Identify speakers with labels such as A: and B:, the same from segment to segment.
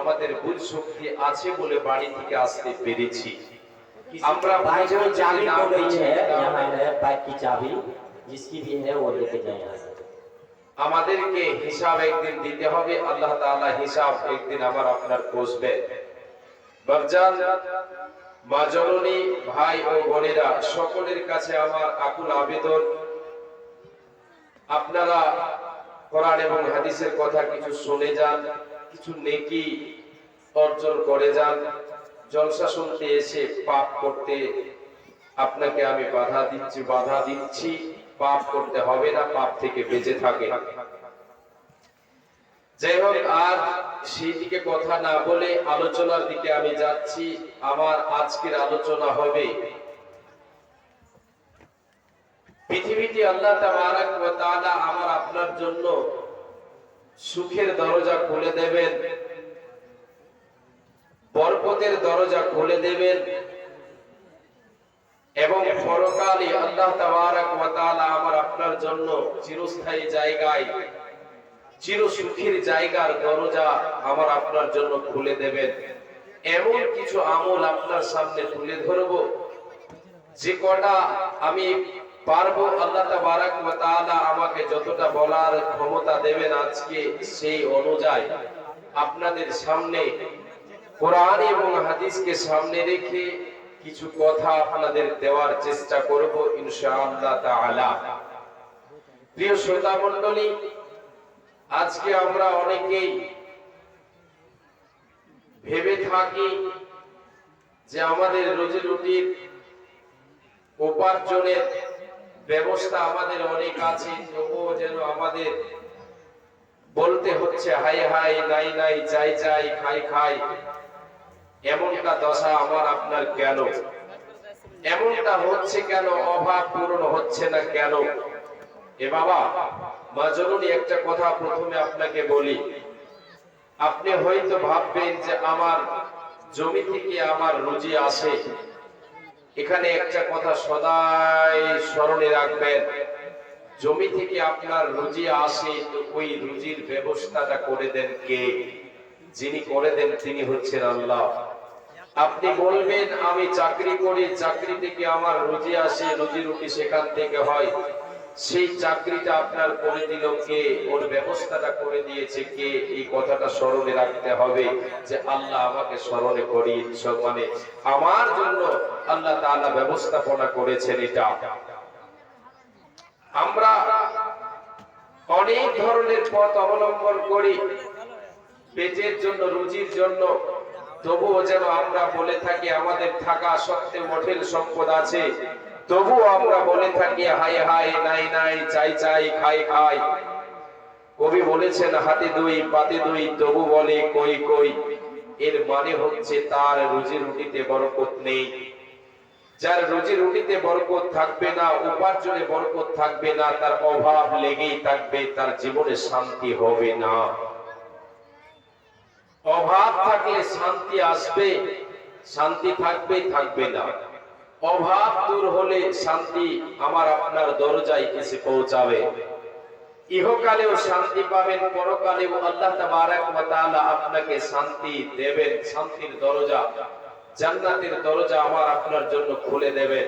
A: আমাদের বুঝ শক্তি আছে বলে বাড়ি থেকে আসতে পেরেছি আমরা
B: भाई
A: বুঝে
B: को
A: যদি
B: चाबी
A: না
B: को गई
A: বুঝি,
B: है
A: তাহলে
B: यहाँ है बाइक की चाबी जिसकी भी है वो लेके जाए यहाँ से
A: আমাদেরকে হিসাব একদিন দিতে হবে আল্লাহ তাআলা হিসাব একদিন আমার আপনার কষবে বাবজান মা জননী ভাই ও বোনেরা সকলের কাছে আমার আকুল আবেদন আপনারা কোরআন এবং হাদিসের কথা কিছু শুনে যান কিছু নেকি অর্জন করে যান। জলসা শুনতে এসে পাপ করতে আপনাকে আমি বাধা দিচ্ছি বাধা দিচ্ছি। পাপ করতে হবে না, পাপ থেকে বেঁচে থাকে। যাই হোক, আর সেই দিকে কথা না বলে আলোচনার দিকে আমি যাচ্ছি। আমার আজকের আলোচনা হবে পৃথিবীতে আল্লাহ আমার আপনার জন্য সুখের দরজা খুলে দেবেন। বরকতের দরজা খুলে দেবেন। এবং পরকালে আল্লাহ আমার আপনার জন্য চিরস্থায়ী জায়গায় চির সুখের জায়গার দরজা আমার আপনার জন্য খুলে দেবেন। এমন কিছু আমল আপনার সামনে তুলে ধরব। যে কটা আমি পারব আল্লাহ তাবারাক ওয়া তাআলা আমাকে যতটা বলার ক্ষমতা দেবেন আজকে সেই অনুযায়ী আপনাদের সামনে কোরআন এবং হাদিসকে সামনে রেখে কিছু কথা আপনাদের দেওয়ার চেষ্টা করব ইনশাআল্লাহ তাআলা। প্রিয় শ্রোতা মণ্ডলী, আজকে আমরা অনেকেই ভেবে থাকি যে আমাদের রোজি রুটির উপার্জনের ব্যবস্থা আমাদের অনেক আছে, তবুও যেন আমাদের বলতে হচ্ছে, হাই হাই, নাই নাই চাই চাই খাই খাই। এমনটা দশা আমার আপনার কেন? এমনটা হচ্ছে কেন? অভাব পূরণ হচ্ছে না কেন? এ বাবা, মা জরুরি একটা কথা প্রথমে আপনাকে বলি। আপনি হয়তো ভাববেন যে আমার জমি থেকে আমার রুজি আসে। এখানে একটা কথা সদাই স্মরণে রাখবেন। জমি থেকে আপনার রুজি আসে ওই রুজির ব্যবস্থাটা করে দেন কে? যিনি করে দেন তিনি হচ্ছেন আল্লাহ। আপনি বলবেন, আমি চাকরি করি, চাকরি থেকে আমার রুজি আসে, রুজি রুটি সেখান থেকে হয়। সেই চাকরিটা আপনার করে দিল কে? ওর ব্যবস্থাটা করে দিয়েছে কে? এই কথাটা স্মরণে রাখতে হবে যে আল্লাহ আমাকে স্মরণে করি মানে আমার জন্য আল্লাহ তাআলা ব্যবস্থাপনা করেছেন এটা। আমরা অনেক ধরনের পথ অবলম্বন করি। পেটের জন্য, রুজির জন্য তবুও যেন আমরা বলে থাকি আমাদের থাকা সত্ত্বেও হোটেল সম্পদ আছে। তবুও আমরা বলে থাকি হাই হাই নাই নাই, চাই চাই, খাই খাই। কবি বলেছেন, হাতে দুই, পাতে দুই, তবু বলে কই কই। এর মানে হচ্ছে তার রুজি রুটিতে বরকত নেই। যার রুজি রুটিতে বরকত থাকবে না, উপার্জনে বরকত থাকবে না, তার অভাব লেগেই থাকবে, তার জীবনে শান্তি হবে না। অভাব থাকলে শান্তি আসবে, শান্তি থাকবে থাকবে না। অভাব দূর হলে শান্তি আমার আপনার দরজায় এসে পৌঁছাবে। ইহকালেও শান্তি পাবেন, পরকালেও আল্লাহ আপনাকে শান্তি দেবেন, শান্তির দরজা, জান্নাতের দরজা আমার আপনার জন্য খুলে দেবেন।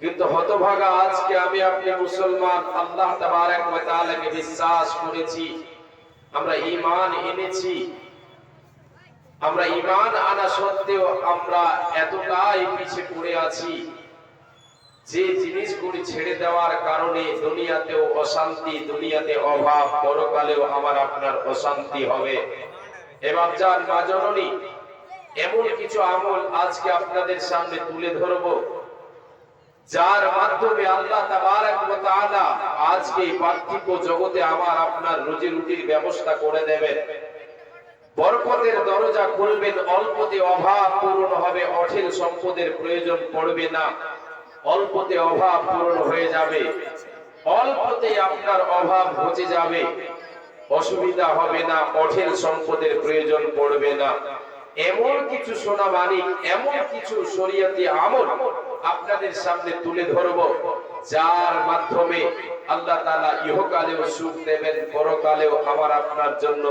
A: কিন্তু হতভাগা আজকে আমি আপনি মুসলমান, আল্লাহ তাবারাক ওয়া বিশ্বাস করেছি, আমরা ঈমান এনেছি আমরা ঈমান আনা সত্ত্বেও আমরা এতটাই পিছে পড়ে আছি যে জিনিসগুলি ছেড়ে দেওয়ার কারণে দুনিয়াতেও অশান্তি, দুনিয়াতে অভাব, পরকালেও আমার আপনার অশান্তি হবে। এবার যার মা জননী, এমন কিছু আমল আজকে আপনাদের সামনে তুলে ধরব, যার মাধ্যমে আল্লাহ আজকে পার্থিব জগতে আমার আপনার রুজি রুটির ব্যবস্থা করে দেবেন। বরকতের দরজা খুলবেন, অল্পতে অভাব পূরণ হবে অঠিল সম্পদের প্রয়োজন পড়বে না। অল্পতে অভাব পূরণ হয়ে যাবে। অল্পতে আপনার অভাব ঘুচে যাবে। অসুবিধা হবে না অঠিল সম্পদের প্রয়োজন পড়বে না। এমন কিছু সোনা মানিক, এমন কিছু শরীয়তি আমল আপনাদের সামনে তুলে ধরব, যার মাধ্যমে আল্লাহ তাআলা ইহকালেও সুখ দেবেন, পরকালেও আমার আপনার জন্য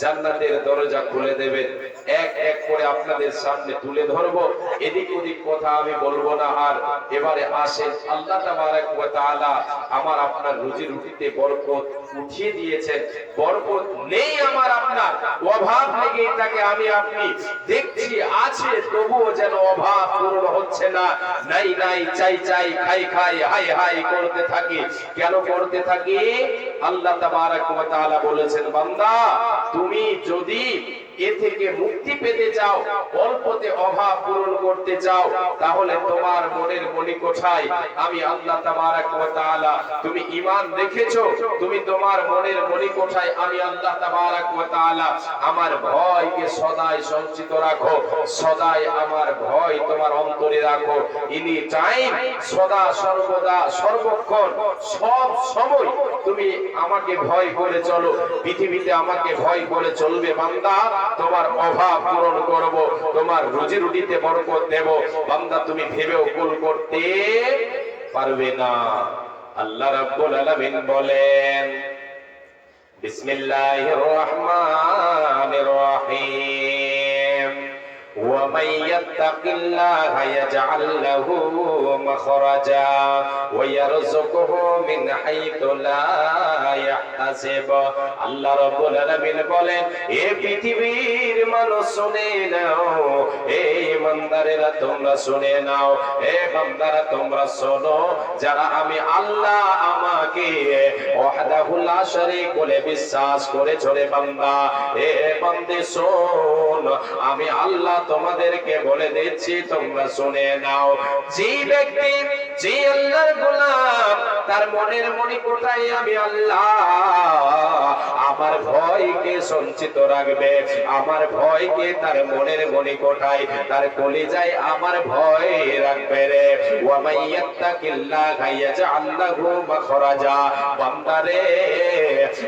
A: জান্নাতের দরজা খুলে দেবেন এক এক করে আপনাদের সামনে তুলে ধরবো। এদিক ওদিক কথা আমি বলব না আর। এবারে আসেন, আল্লাহ তাআলা আমার আপনার রুজি রুটিতে বরকত উঠিয়ে দিয়েছেন। বরকত নেই আমার আপনার। অভাব লেগে এটাকে আমি আপনি দেখছি, আছে, তবুও যেন অভাব পূরণ হচ্ছে না। নাই নাই, চাই চাই, খাই খাই, হাই হাই করতে থাকি। কেন করতে থাকি? আল্লাহ তাবারাক ওয়া তাআলা বলেছেন, বান্দা তুমি যদি এ থেকে মুক্তি পেতে চাও, অল্পতে অভাব পূরণ করতে চাও, তাহলে তোমার মনের মনি কোঠায় আমি আল্লাহ তাবারাক তুমি ঈমান রেখেছো তুমি তোমার মনের মনি কোঠায় আমি আল্লাহ তাবারাক আমার ভয়কে সদাই সঞ্চিত রাখো সদাই আমার ভয় তোমার অন্তরে রাখো। ইনি টাইম সদা সর্বদা সর্বক্ষণ, সব সময় তুমি আমাকে ভয় করে চলো, পৃথিবীতে আমাকে ভয় করে চলবে বান্দা। তোমার অভাব পূরণ করব, তোমার রুজি রুটিতে বরকত দেব। বান্দা, তুমি ভেবেও কুল করতে পারবে না। আল্লাহ রাব্বুল আলামিন বলেন, বিসমিল্লাহির রহমানির রহিম। ومن يتق الله يجعل له مخرجا ويرزقه من حيث لا يحتسب আল্লাহ রাব্বুল আলামিন বলেন এ পৃথিবীর মানুষ শুনে নাও এই ইমানদারেরা তোমরা শুনে নাও এ বান্দারা তোমরা শোনো যারা আমি আল্লাহ আমাকে ওয়াহদাহু লা শারীক বলে বিশ্বাস করে চলে বান্দা এ বান্দে শোন আমি আল্লাহ তোমাদেরকে বলে দিচ্ছি তোমরা শুনে নাও। যে ব্যক্তি যে আল্লাহর গোলাম, তার মনের মনি কোথায় আমি আল্লাহ? আমার ভয়কে সঞ্চিত রাখবে? আমার ভয়কে তার মনের মনি কোঠায় তার কলিজায় আমার ভয় রাখবে রে। ওয়ামাইয়াত্তাকিল্লাহ ইয়াজআল লাহু মাখরাজা। বান্দারে,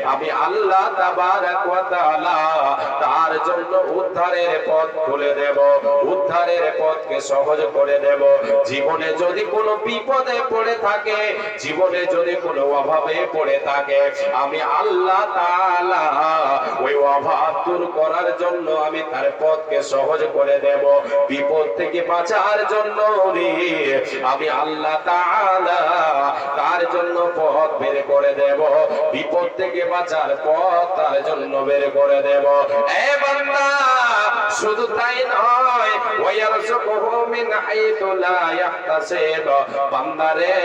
A: আমি আল্লাহ তাবারাক ওয়া তাআলা তার জন্য উদ্ধারের পথ খুলে দেব। উদ্ধারের পথকে সহজ করে দেব। জীবনে যদি কোনো বিপদে পড়ে থাকে, জীবনে যদি কোনো অভাবে পড়ে থাকে, আমি আল্লাহ ওই অভাব দূর করার জন্য আমি তার পথকে সহজ করে দেব। বিপদ থেকে বাঁচার জন্য আমি আল্লাহ তার জন্য পথ বের করে দেব। বিপদ থেকে বাঁচার পথ তার জন্য বের করে দেব। এ বান্দা শুধু তাই নয় মিন হাইতু লা বান্দারে,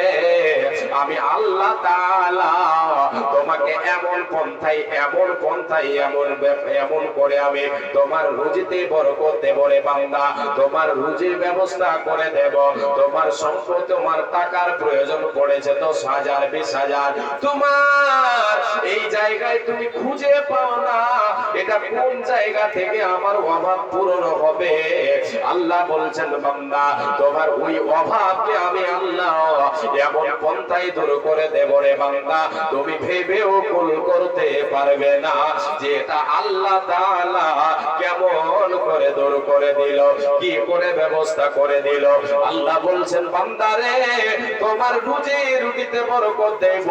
A: আমি আল্লাহ তাআলা তোমাকে এমন এমন এমন এমন করে আমি তোমার রুজিতে বরকত দেব রে বান্দা। তোমার রুজির ব্যবস্থা করে দেব। তোমার সম্পদ, তোমার টাকার প্রয়োজন পড়েছে দশ হাজার, বিশ হাজার। তোমার এই জায়গায় তুমি খুঁজে পাও না, এটা কোন জায়গা থেকে আমার অভাব পূরণ হবে। আল্লাহ বলছেন, বান্দা, তোমার ওই অভাবকে আমি আল্লাহ এমন পন্থাই দূর করে দেব রে বান্দা। তুমি ভেবেও কুল করতে পারবে না। যে এটা আল্লাহ তাআলা কেমন করে দূর করে দিল, কি করে ব্যবস্থা করে দিল। আল্লাহ বলছেন বান্দারে তোমার রুজি রুটিতে বরকত দেব,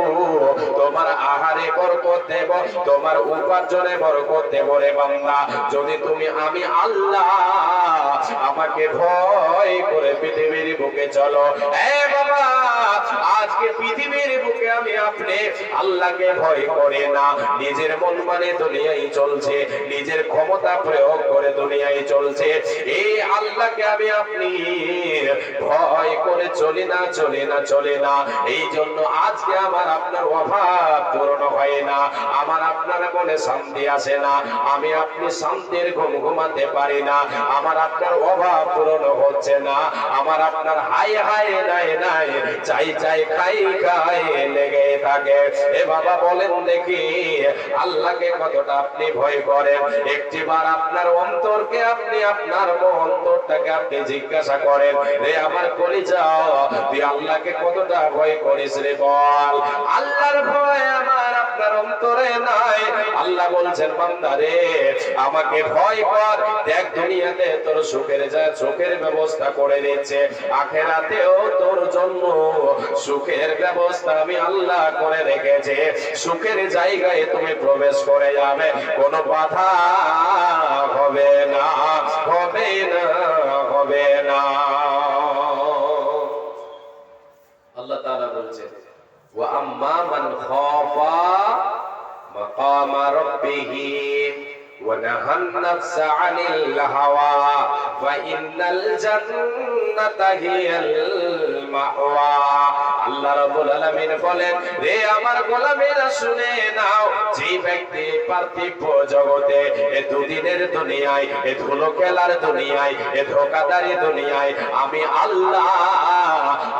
A: তোমার আহারে বরকত দেব, তোমার উপার্জনে বরকত দেব রে বান্দা। যদি তুমি আমি আল্লাহ, আমাকে ভয় করে পৃথিবীর বুকে চলো। এ বাবা, আজকে পৃথিবীর বুকে আমি আপনি আল্লাহকে ভয় করে না। নিজের মন মানে দুনিয়ায় চলছে, নিজের ক্ষমতা প্রয়োগ করে দুনিয়ায় চলছে। এই আল্লাহকে আমি আপনি ভয় করে চলি না, চলে না চলে না। এই জন্য আজকে আমার আপনার অভাব পূরণ হয় না। আমার আপনার মনে শান্তি আসে না। আমি আপনি শান্তির ঘুম ঘুমাতে পারি না। আমার আপনার অভাব পূরণ হচ্ছে না। আমার আপনার হাই হাই নাই নাই, চাই চাই খাই খাই লেগে থাকে। এ বাবা বলেন দেখি, আল্লাহকে কতটা আপনি ভয় করেন? একটিবার আপনার অন্তরকে আপনি আপনার অন্তরটাকে আপনি জিজ্ঞাসা করেন, রে আমার কলিজা, তুই আল্লাহকে কতটা ভয় করিস রে বল? আল্লাহর ভয় আমার আপনার অন্তরে নাই। আল্লাহ বলছেন, বান্দা রে, আমাকে ভয় কর দেখ দুনিয়াতে তোর সুখের যা সুখের ব্যবস্থা করে দিচ্ছে। আখেরাতেও তোর জন্য সুখের ব্যবস্থা আমি আল্লাহ করে রেখেছে। সুখের জায়গায় তুমি প্রবেশ করে যাবে। কোনো বাধা হবে না হবে না হবে না। আল্লাহ তাআলা বলছেন ওয়া মান খাফা মাকামা রাব্বিহি। ونهى النفس عن الهوى فإن الجنة هي المأوى আল্লাহ রাব্বুল আলামিন বলেন রে আমার গোলামেরা শুনে নাও যে ব্যক্তি পার্থিব জগতে এ দুদিনের দুনিয়ায় এ ধুলো খেলার দুনিয়ায় এ ধোকাদারি দুনিয়ায় আমি আল্লাহ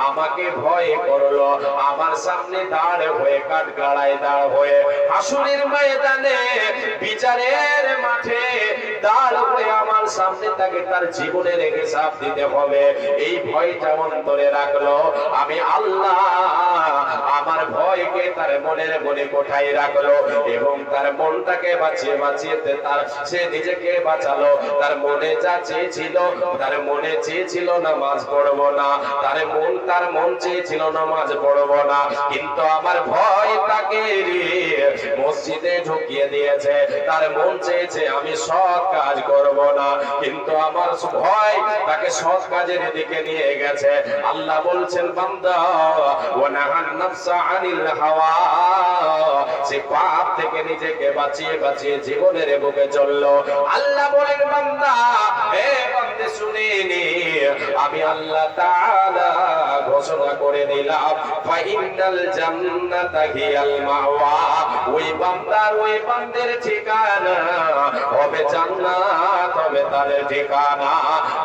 A: আমাকে ভয় করলো আমার সামনে দাঁড় হয়ে কাঠ গাড়ায় দাঁড় হয়ে হাসুরের ময়দানে বিচারের মাঠে দাঁড় হয়ে আমার সামনে তাকে তার জীবনের হিসাব দিতে হবে। এই ভয়টা অন্তরে রাখল। আমি আল্লাহ আমার ভয়কে তার মনের মনে কোঠায় রাখল এবং তার মনটাকে বাঁচিয়ে বাঁচিয়ে তার সে নিজেকে বাঁচালো। তার মনে যা চেয়েছিল, তার মনে চেয়েছিল নামাজ পড়ব না। তার মন তার মন চেয়েছিল নামাজ পড়ব না। কিন্তু আমার ভয় তাকে মসজিদে ঢুকিয়ে দিয়েছে। তার মন চেয়েছে আমি সৎ কাজ করব না। কিন্তু আমার ভয় তাকে সৎ কাজের দিকে নিয়ে গেছে। আল্লাহ বলছেন হাওয়া। সে পাপ থেকে নিজেকে বাঁচিয়ে বাঁচিয়ে জীবনের বুকে চলল। আল্লাহ বলেন, বান্দা আমি আল্লাহ ঘোষণা করে দিলাম ওই বান্দার, ওই বান্দের ঠিকানা হবে জান্নাত, হবে ঠিকানা।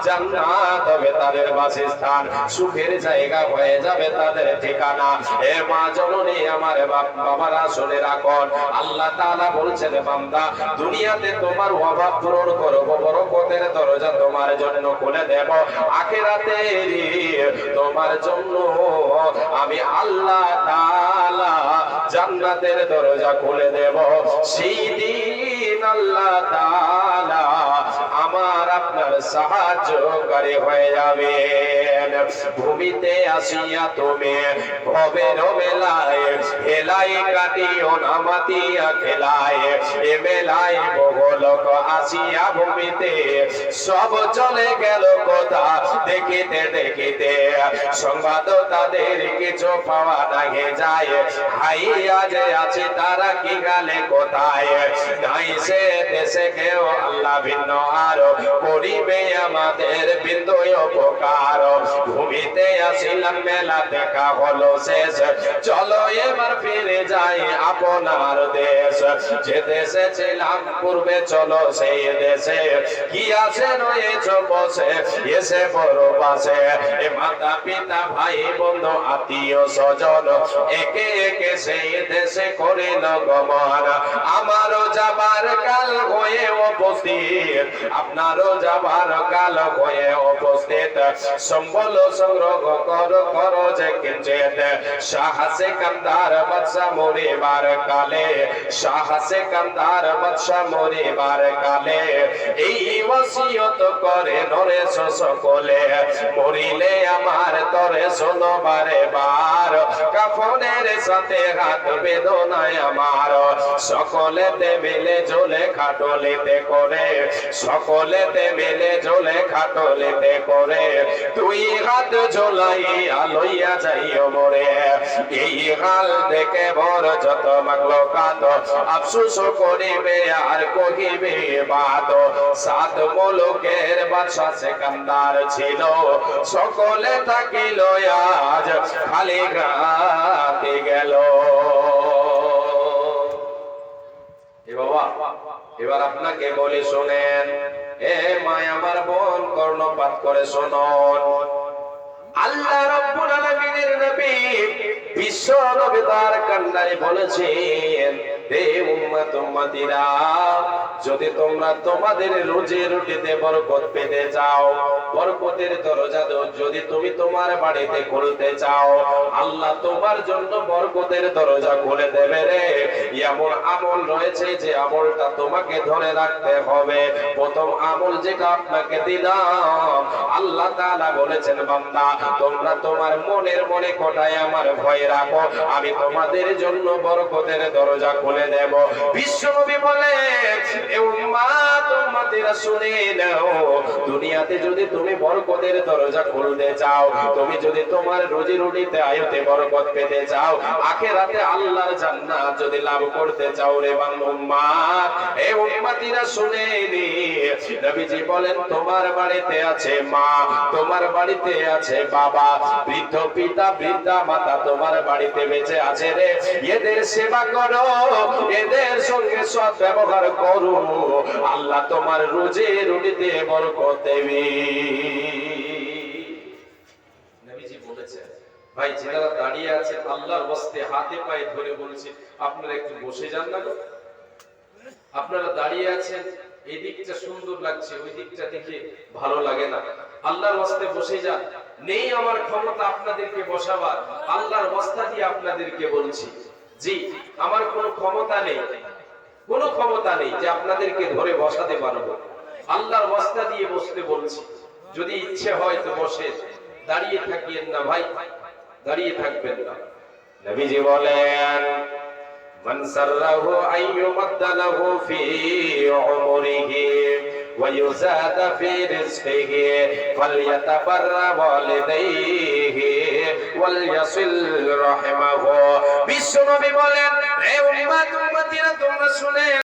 A: জান্নাত, হবে তাদের বাসস্থান। সুখের জায়গা হয়ে যাবে তাদের ঠিকানা। এ মা জননী, আমার বাবারা শুনে আল্লাহ তাআলা বলছেন, বান্দা, দুনিয়াতে তোমার অভাব পূরণ করব, বরকতের দরজা তোমার জন্য খুলে দেব। আখেরাতে তোমার জন্য আমি আল্লাহ তাআলা জান্নাতের দরজা খুলে দেব। সেই দিন আল্লাহ তাআলা আমার আপনার সাহায্যকারী হয়ে যাবেন ভূমিতে আসিয়া তুমি ভবের মেলায় হেলাই কাটিও না, মাতিয়া খেলায়। এ মেলায় বহুলোক আসিয়া ভূমিতে, সব চলে গেল কোথা? দেখিতে দেখিতে, সংবাদ তাদের কিছু পাওয়া নাগে যায়। হাইয়া যে আছে, তারা কি গালে কোথায়? নাই সে দেশে কেউ, আল্লাহ ভিন্ন আরও করিবে আমাদের বিন্দু উপকার ভূমিতে আসিলাম, মেলা দেখা হলো শেষ। চলো এবার ফিরে যাই আপনার দেশ। যে দেশে ছিলাম, পূর্বে চলো সেই দেশে। কি আছে রয়েছ বসে, এসে বড় পাশে এ মাতা পিতা, ভাই, বন্ধু, আত্মীয়, স্বজন, একে একে সেই দেশে করিল গমন। আমারও যাবার কাল হয়ে উপস্থিত। আপনারও যাবার কাল হয়ে উপস্থিত। সম্বল সংগ্রহ কর কর যে কিঞ্চিত। সাহসে কান্দার বাদশা মরিবার কালে, সাহসে কান্দার বাদশা মরিবার কালে। এই ওসিয়ত করে নরে সকলে মরিলে আমার তরে শোনো বারে বার। কাফনের সাথে হাত বেদনায় আমার, সকলেতে মিলে ঝোলে খাটলিতে করে সকলেতে মিলে ঝোলে খাটলিতে করে। তুই হাত ঝোলাই আলইয়া যাইও মরে। এই হাল দেখে বড় যত মাগলো কাত। আফসোস করিবে আর কহিবে বাত। সাত মুলুকের বাদশা সেকান্দার ছিল। সকলে থাকিল আজ, খালি গাতে গেল। এ বাবা, এবার আপনাকে বলি শোনেন। মায় আমার বোন, কর্ণপাত করে শোনন আল্লাহ রব্বুল আলামিনের নবী বিশ্ব নবী তার কান্নারে বলেছেন, হে উম্মত উম্মতিরা, যদি তোমরা তোমাদের রোজে রুটিতে বরকত পেতে চাও বরকতের দরজা যদি তুমি তোমার বাড়িতে খুলতে চাও, আল্লাহ তোমার জন্য বরকতের দরজা খুলে দেবে রে। এমন আমল রয়েছে যে আমলটা তোমাকে ধরে রাখতে হবে। প্রথম আমল যেটা আপনাকে দিলাম, আল্লাহ তাআলা বলেছেন, বান্দা, তোমরা তোমার মনের মনে কোটায় আমার ভয় রাখো, আমি তোমাদের জন্য বরকতের দরজা খুলে দেব। বিশ্বনবী বলে উম্মাত উম্মতিরা শুনে নাও, দুনিয়াতে যদি তুমি বরকতের দরজা খুলতে চাও, তুমি যদি তোমার রুজি রুটিতে আয়তে বরকত পেতে চাও, আখেরাতে আল্লাহর জান্নাত যদি লাভ করতে চাও রে উম্মাত এ উম্মতিরা শুনে নি, নবীজি বলেন, তোমার বাড়িতে আছে মা, তোমার বাড়িতে আছে বাবা, বৃদ্ধ পিতা, বৃদ্ধা মাতা তোমার বাড়িতে বেঁচে আছে রে। এদের সেবা করো, এদের সঙ্গে সৎ ব্যবহার করো। আল্লাহ তোমার রোজে রুটিতে বরকত দেবে। ভাই, যারা দাঁড়িয়ে আছে আল্লাহর বস্তে হাতে পায়ে ধরে বলছে, আপনারা একটু বসে যান না। আপনারা দাঁড়িয়ে আছেন, এই দিকটা সুন্দর লাগছে, ওই দিকটা দেখে ভালো লাগে না। আল্লাহর ওয়াস্তে বসে যান। নেই আমার ক্ষমতা আপনাদেরকে বসাবার, আল্লাহর ওয়াস্তা দিয়ে আপনাদেরকে বলছি। জি, আমার কোনো ক্ষমতা নেই। ক্ষমতা নেই যে আপনাদেরকে ধরে বসাতে পারবো আল্লাহর ওয়াস্তা দিয়ে বসতে বলছি যদি ইচ্ছে হয় তো বসে দাঁড়িয়ে থাকিয়েন না ভাই দাঁড়িয়ে থাকবেন না নবীজি বলেন من سره أن يمد له في عمره ويزاد في رزقه فليتبر والديه وليصل رحمه বিশ্বনবী বলেন হে উম্মত উম্মতিরা তোমরা শুনে